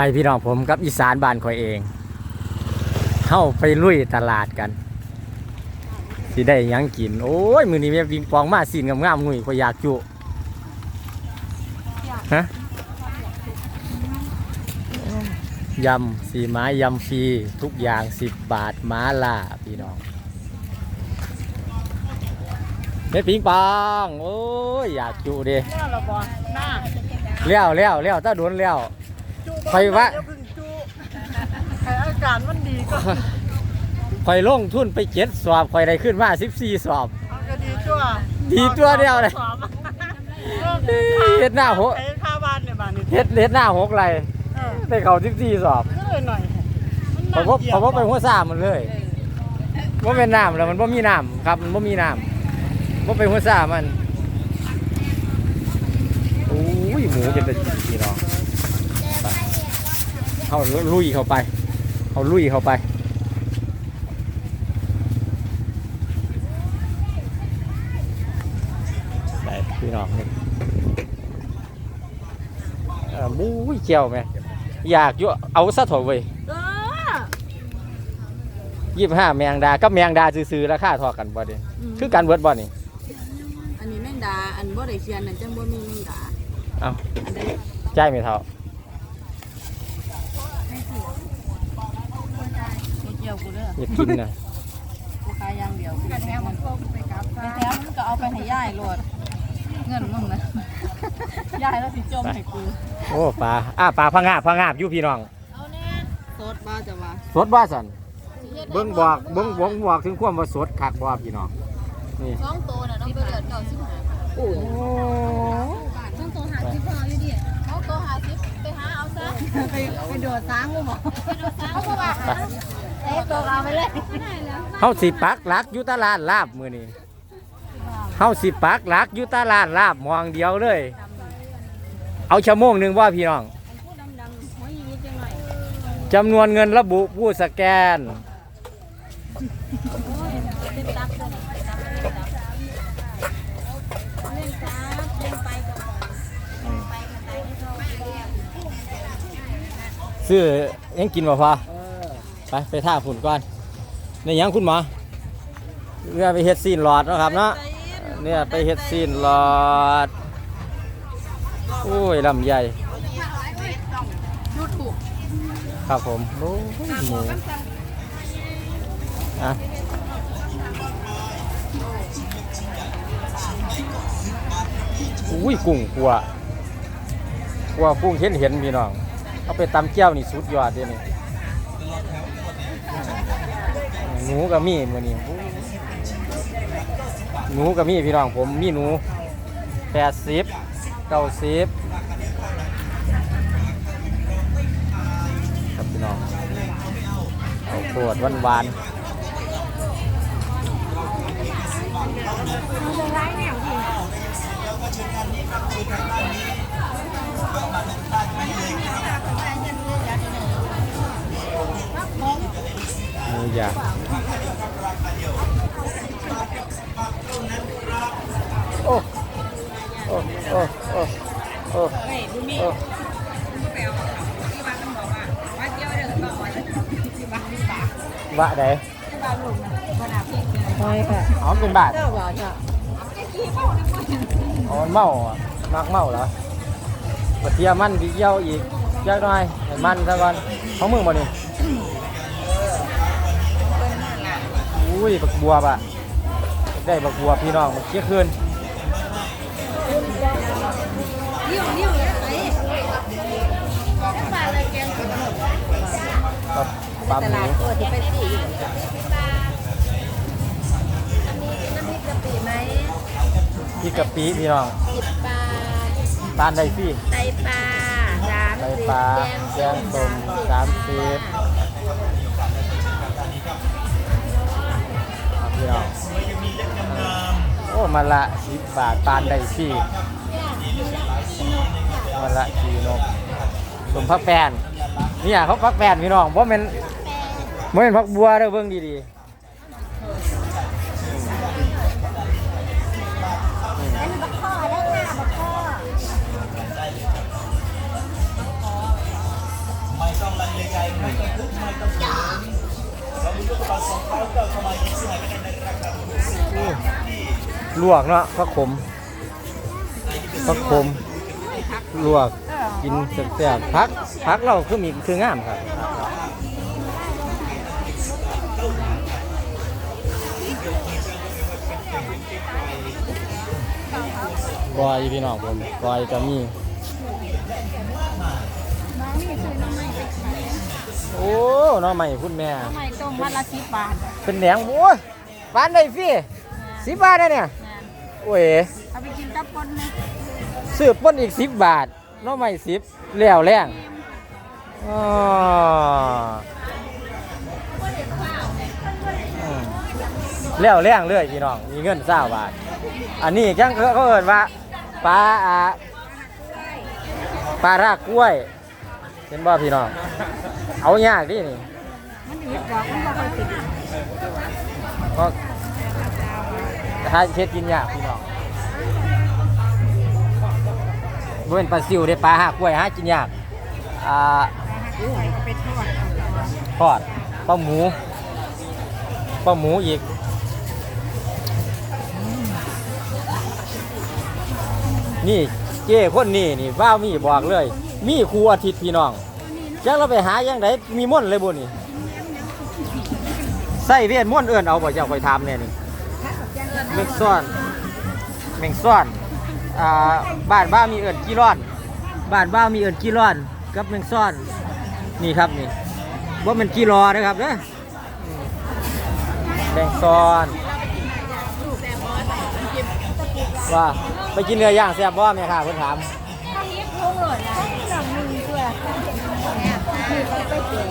ไปพี่น้องผมกับอีสานบ้านคอยเองเข้าไปลุยตลาดกันสิได้หยังกิน โอ้ย มือนี้แม่ปิงปองมาสินงามๆงุยก็อยากจุฮะยำสีไม้ยำฟรีทุกอย่างสิบบาทม้าล่าพี่น้องแม่ปิงปองโอ้ยอยากจุเด้หน้าเราบอหน้าเลี้ยวเลี้ยวเลี้ยวถ้าโดนเลี้ยว จูไปวะเดี๋ยพึ่งจูให้อากาศมันดีก็คอยลงทุนไปเจ็ดสอบคอยได้ขึ้นมาสิบสี่สอบ เอาก็ดีตัวดีตัวเดียวเลยสอบเฮ็ดหน้าโหไอ้ค่าบ้านเนี่ยบ้านนี่เฮ็ดเฮ็ดหน้าหกไรเออได้เขาสิบสี่สอบเออหน่อยผมว่าผมว่าไปหัวซ่ามันเลยว่าเป็นน้ำแล้วมันว่ามีน้ำครับ มันว่ามีน้ำว่าไปหัวซ่ามันโอ้ยหมูจะเป็นกี่เนาะไป เขาลุยเข้าไปเขาลุยเข้าไป ได้พี่น้องนี่เอ่อมู้ยเจียวไหมอยากอยู่เอาซะถอะเว้ยเออยี่ห้าแมงดากับแมงดาซื้อๆราคาเทอกันบ่เด้คือกันเบิร์ดบ่นี่อันนี้แมงดา อันบ่ได้เขียนนั่นจังบ่มีแมงดา เอ้าใดจ่ไม่เท่า บ่เกี่ยวกูเด้ออยากกินน่ะกูขายอย่างเดียวกูแถมมันก็ไปกับไปแถมมันก็เอาไปให้ยายโลดเงินมึงนะยายแล้วสิจมให้กูโอ้ปลาอ้าปลาพังงาบพังงาบอยู่พี่น้องเอาแน่สดบ่จะว่าสดบ่สันเบิ่งบอกเบิ่งบอกบอกถึงความว่าสดคักบ่พี่น้องนี่สองตัวน่ะต้องไปเลือดเก่าสิบห้าโอ้สองตัวหาสิบพออยู่ดิสองตัวหาสิบไปหาเอาซะไปไปโดดซ้างกูบอกไปโดดซ้างกูบอกเอ๊ะ ตัวเอาไปเลยเฮาสิปักหลักอยู่ตลาดลาบมื้อนี้เฮาสิปักหลักอยู่ตลาดลาบมองเดียวเลย เอาชั่วโมงหนึงว่าพี่น้องผู้ดำๆหัวยีจังหน่อยจำนวนเงินระบุผู้สแกนเป็นตับเลยตับเลยตับเล่นซับเล่นไปก่อนไปกันไปให้เขาซื้อยังกินบ่พอ ไปไปท่าฝุ่นก่อนในยังคุณหมอเรือไปเฮ็ดซีนหลอดเนาะครับเนาะเนี่ยไปเฮ็ดซีนหลอดโอ้ยลำใหญ่ดูถูกครับผมโอ้ยหมูอะอุ้ยกุ้งกัวกัวกุ้งเห็นเห็นพี่น้อง เอาไปตำเจ้านี่สุดยอดเลยนี่ หนูกับมีมือนี่หนูกับมีพี่น้องผมมีหนูแปดสิบเก้าสิบครับพี่น้องข้าวโพดหวานหวานๆนี่อย่าโอ้โอ้โอ้โอ้โอ้โอ้บะไหนใช่ค่ะอ๋อมันเป็นบาทเจ้าบ่าวจ้ะอ๋อมันเมาอะมักเมาเหรอปะเทียมมันดีเยี่ยว อีกเยอะหน่อยให้มันซะก่อนของมึงบ่นี่อุ้ยบักบัวบะได้บักบัวพี่น้องมาเชี่ยคืนนิ้วนิ้วเนี่ยไอ้ปลาอะไรแกงกับปลาหมูตัวที่ไปสี่อยู่อันนี้น้ำพริกกะปิไหมพี่กะปิพี่น้องสิบบาทตาลได้พี่ไตปลาสามไตสิบปลาแกงแกงส้มสามสิบ พี่น้องโอ้มาละสิบบาทปานได้พี่มาละขีนกสมพักแปนนี่อยเขาพักแปนพี่น้องเพราะมันบ่แมันเป็นพักบัวเด้อเบิ่งดีๆลวกเนาะผักขมผักขมลวกกินแซ่บๆพักพักเราคือมีคืองามครับบอยพี่น้องผมบอยก็มีโอ้น้องใหม่คุณแม่ทำไมต้มวันละสิบบาทเป็นแหนงโอ้ยปานได้ฟรี สิบบาทนะเนี่ยโอ้ยเอาไปกินกับคนนะซื้อป้นอีกสิบบาทน้องใหม่สิบแล้วแรงอ๋ออืมแล้วแรงเลยพี่น้องมีเงินเศร้าบาท อันนี้จังเขาเอินว่าปลาอ่าปลารากกล้วย เห็นบ่พี่น้อง เอายากดินี่ มันดีกว่ามันบ่ค่อยติดก็ ถ้าเช็ดกินยากพี่น้องบ่เป็นปลาซิวได้ปลาหากล้วยหากินยากอ่าโอ้ยก็เป็นทอดทอดปลาหมูปลาหมูอีกนี่เจ้คนนี่นี่ว้าวมีบอกเลย มีครูอาทิตย์พี่น้องจักเราไปหายังไงมีม่วนเลยบุนี่ใส่เวียนม่วนเอื่นเอาบ่เจ้าคอยทำเนี่ยนี่ เมงซ่อนเมงซ่อนอ่าบ้านบ้ามีเอื่นกี่ร้อน บ้านบ้ามีเอื่นกี่ร้อนกับเมงซ่อนนี่ครับนี่ว่ามันกี่รอนะครับเด้ออืมแมงซ่อนว่าไปกินเนื้อย่างแซ่บบ่แม่ค่ะเพิ่นถามต้องยิบพุงเลยนหนังด้วยคือไปไปเก๋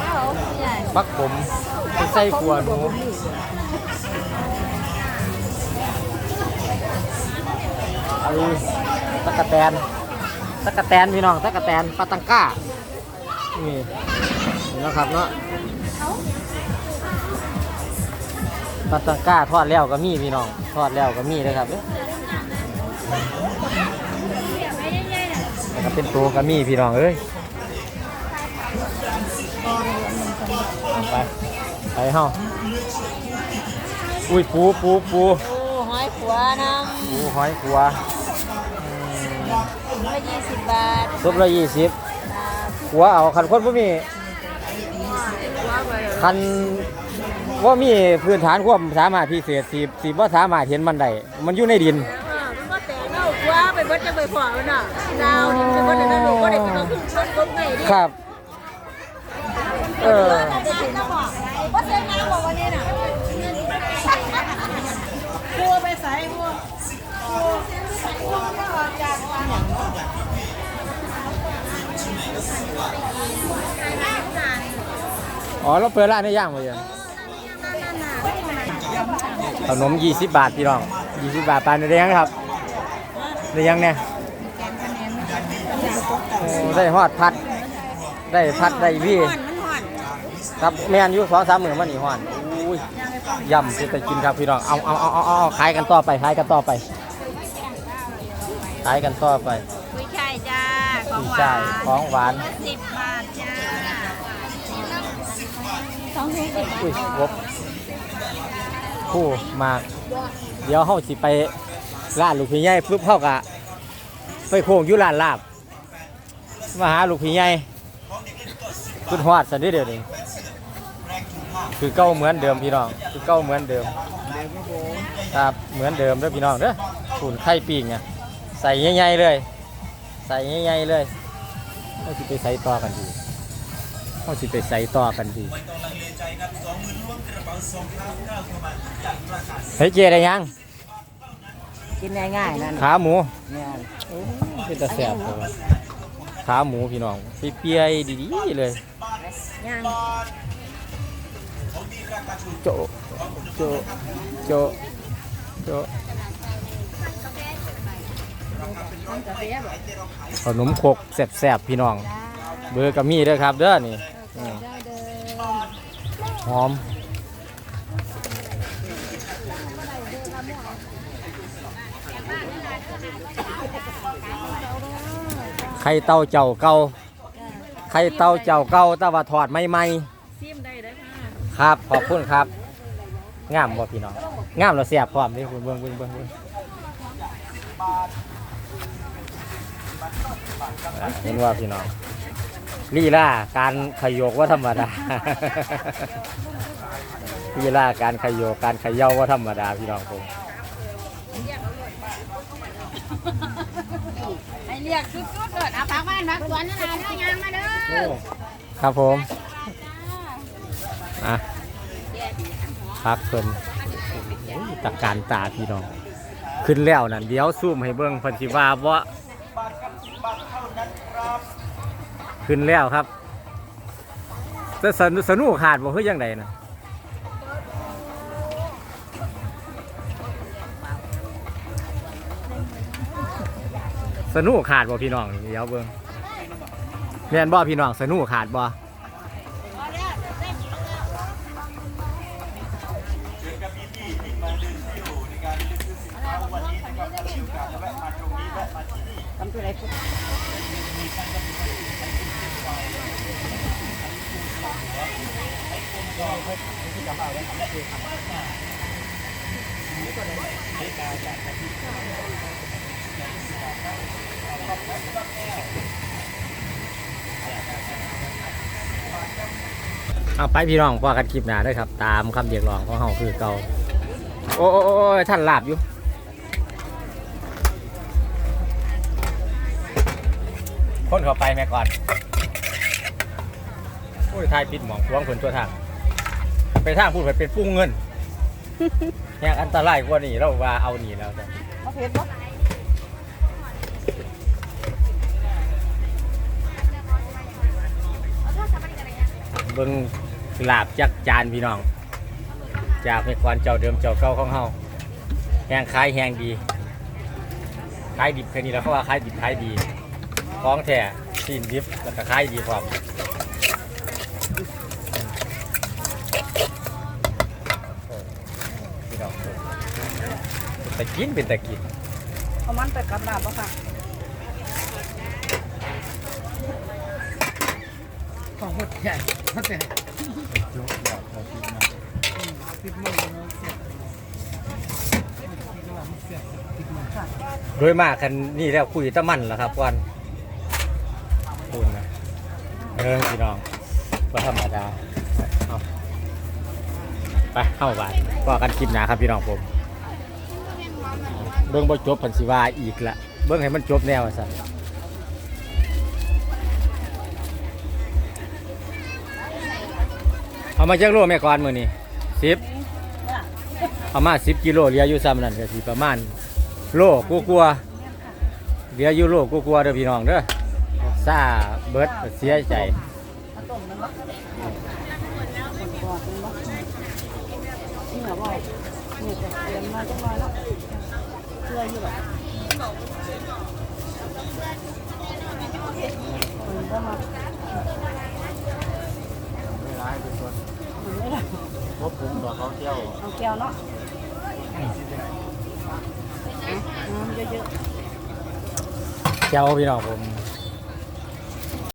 เอา วักผมไปใส่ขวหนูไอ้ตะกะแตนตะกะแตนพี่น้องตะกะแตนปลาตังก้านี่นี่นะครับเนาะปลาตังก้าทอดแล้วก็มีพี่น้องทอดแล้วก็มีนะครับเด้อแล้วก็เป็นตัวก็มีพี่น้องเอ้ย ไป ไปเฮาอุ้ยปูปูปูโอ้หอยขัวน้ปูหอยขัวำละยี่สิบบาทซุปละยี่สิบขัวเอาคันคนบ่มีคันว่ามีพื้นฐานความสามารถพิเศษสิสิบ่สามารถเห็นมันได้มันอยู่ในดินมันก็แต่เน่าว่าไปเบิดจะไปพอมันน่ะดาวนี่ไปเบิดนั่นลูกก็ได้กินเอาขึ้นชนกบไงดิครับ เออว่าเส้นน้ำบอกวันนี้น่ะพัวไปใส่พัวอ๋อเราเปิดร้านในย่างมาอย่างขนม 20 บาทพี่น้อง 20 บาทปานได้ยังครับได้ยังเนี่ยได้ฮอดพัด ได้พัดได้พี่ ครับแม่นอยู่สองสามหมื่นมันนี่ฮอนอุ้ยยำสิแต่กินครับพี่น้องเอาเอาเอาเอาเอาขายกันต่อไปขายกันต่อไปขายกันต่อไปกุ้ยช่ายจ้าของพี่หวาชายนของหวานสิบบาทจ้าสองถุงสิบบาทอุ้ยครบผู้มากเดี๋ยวเฮาสิไปร้านลูกพี่ใหญ่ปุ๊บเฮากะไปโค้งอยู่ร้านลาบมาหาลูกพี่ใหญ่ขึ้นฮอดสันเดียวนี้ คือเก่าเหมือนเดิมพี่น้อง คือเก่าเหมือนเดิมครับเหมือนเดิมเด้อพี่น้องเด้อขุนไข่ปิ้งอะใส่ใหญ่ๆเลย ใส่ใหญ่ๆเลยเขาสิไปใส่ต่อกันดีเขาสิไปใส่ต่อกันดีเฮ้ยเจได้ยังกินง่ายๆนั่นขาหมูเนี่ยโอ้เป็นตาแสบเลยขาหมูพี่น้องเปียยๆดีๆเลยย่าง โจโจโจโจขนมคกแสบๆพี่น้อง เบอร์กับมีเด้อครับเด้อนี่หอมไข่เต่าเจ้าเก่าไข่เต่าเจ้าเก่าแต่ว่าถอดใหม่ซิมได้เด ค่ะๆครับ ขอบคุณครับ งามบ่พี่น้อง งามแล้วเสียบพร้อมนี่คุณเบิ่งเบิ่งเบิ่งเบิ่งอะเห็นว่าพี่น้องลีลาการขยโยกว่าธรรมดา ลีลาการขยโยกการเขย่าว่าธรรมดาพี่น้องผมไอเรียกสุดๆเลยเอาพักบ้านพักสวนนั่นน่ะเนื้อยางมาเด้อ ครับผม อะพักเพิ่นตะการตาพี่น้อง ขึ้นแล้วนั่นเดี๋ยวซูมให้เบิ่งพันธิวาว่าขึ้นแล้วครับจะสนุสนุกขาดบ่คือยังไงนะสนุกขาดบ่พี่น้องเดี๋ยวเบิ่งแม่นบ่พี่น้องสนุกขาดบ่ เอาไปพี่น้องพอกันคลิปหน้าด้วยครับ ตามคำเรียกร้องของเฮาคือเก่าโอ้โอ้โอ้โอ้ยท่านลาบอยู่ คนเข้าไปแม่ก่อน โอ้ยทายปิดหมองพวงผลตัวทาง ไปทางพูดไปเป็นปุ้งเงินยังอันตรายกว่านี่เราว่าเอาหนีแล้วแต่เอาเพชรบ่เบิ่งลาบจักจานพี่น้อง จากแม่ก่อนเจ้าเดิมเจ้าเก่าของเฮาแหงขายแหงดีขายดิบแค่นี้แล้วเขาว่าขายดิบขายดี ของแท้ซีนดิบแล้วก็ขายดีพร้อมพี่น้องเป็นตะกินเป็นตะกินเอามันไปกับลาบบ่ค่ะของหดใหญ่หดใหญ่ติดมือเสียบโดยมากกันนี่แล้วคุยแตะมันแหละครับก่อนคุณนะ เออพี่น้องว่าธรรมดาเอาไปเข้าบ้านก็กันคลิปหนาครับพี่น้องผม เบิ้งบ่จบพันสิว่าอีกละเบิ้งให้มันจบแนวสันเอามาจากโลแม่ก่อนมือนี่สิบเอามาสิบกิโลเหลืออยู่ซ้ำนั่นก็สิประมาณโลกูกลัวๆเหลืออยู่โลกูกลัวๆเด้อพี่น้องเด้อ ซาเบิร์ดเสียใจนี่เหรอบ่นี่จะเตรียมมาจังหน่อยแล้วเชื่ออยู่แบบมันก็มาไม่ร้ายทุกคนมันไม่ได้พบผมต่อเขาเที่ยวเอาแก้วเนาะน้ำเยอะเที่ยวพี่น้องผม